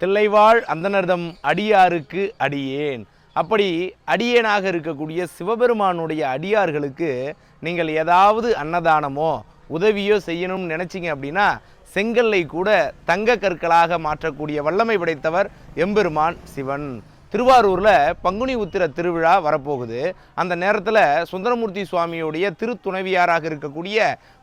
தில்லைவாழ் அந்தனர்தம் அடியாருக்கு அடியேன். அப்படி அடியேனாக இருக்கக்கூடிய சிவபெருமானுடைய அடியார்களுக்கு நீங்கள் ஏதாவது அன்னதானமோ உதவியோ செய்யணும்னு நினச்சிங்க அப்படின்னா செங்கல்லை கூட தங்க கற்களாக மாற்றக்கூடிய வல்லமை படைத்தவர் எம்பெருமான் சிவன். திருவாரூரில் பங்குனி உத்திர திருவிழா வரப்போகுது. அந்த நேரத்தில் சுந்தரமூர்த்தி சுவாமியுடைய திருத்துணைவியாராக இருக்கக்கூடிய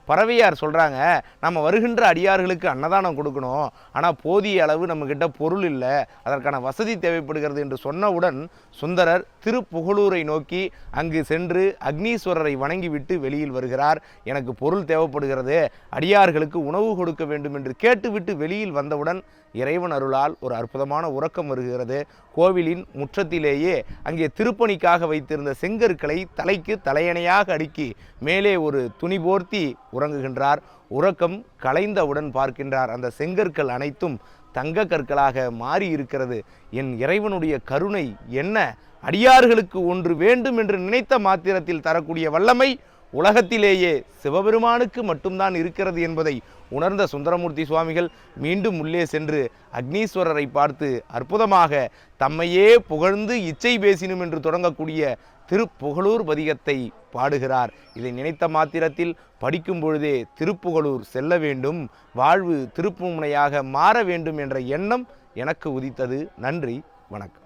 பறவையார் சொல்கிறாங்க நம்ம வருகின்ற அடியார்களுக்கு அன்னதானம் கொடுக்கணும். ஆனால் போதிய அளவு நம்மக்கிட்ட பொருள் இல்லை. அதற்கான வசதி தேவைப்படுகிறது என்று சொன்னவுடன் சுந்தரர் திருப்புகழூரை நோக்கி அங்கு சென்று அக்னீஸ்வரரை வணங்கிவிட்டு வெளியில் வருகிறார். எனக்கு பொருள் தேவைப்படுகிறது. அடியார்களுக்கு உணவு கொடுக்க வேண்டும் என்று கேட்டுவிட்டு வெளியில் வந்தவுடன் இறைவன் அருளால் ஒரு அற்புதமான உறக்கம் வருகிறது. கோவிலின் முற்றத்திலேயே அங்கே திருப்பணிக்காக வைத்திருந்த செங்கற்களை தலைக்கு தலையணையாக அடுக்கி மேலே ஒரு துணி போர்த்தி உறங்குகின்றார். உறக்கம் கலைந்தவுடன் பார்க்கின்றார். அந்த செங்கற்கள் அனைத்தும் தங்க கற்களாக மாறி இருக்கிறது என் இறைவனுடைய கருணை என்ன? அடியார்களுக்கு ஒன்று வேண்டும் என்று நினைத்த மாத்திரத்தில் தரக்கூடிய வல்லமை உலகத்திலேயே சிவபெருமானுக்கு மட்டும்தான் இருக்கிறது என்பதை உணர்ந்த சுந்தரமூர்த்தி சுவாமிகள் மீண்டும் உள்ளே சென்று அக்னீஸ்வரரை பார்த்து அற்புதமாக தம்மையே புகழ்ந்து இச்சை பேசினும் என்று தொடங்கக்கூடிய திருப்புகழூர் பதிகத்தை பாடுகிறார். இதை நினைத்த மாத்திரத்தில் படிக்கும் பொழுதே திருப்புகழூர் செல்ல வேண்டும். வாழ்வு திருப்புமுனையாக மாற வேண்டும் என்ற எண்ணம் எனக்கு உதித்தது. நன்றி வணக்கம்.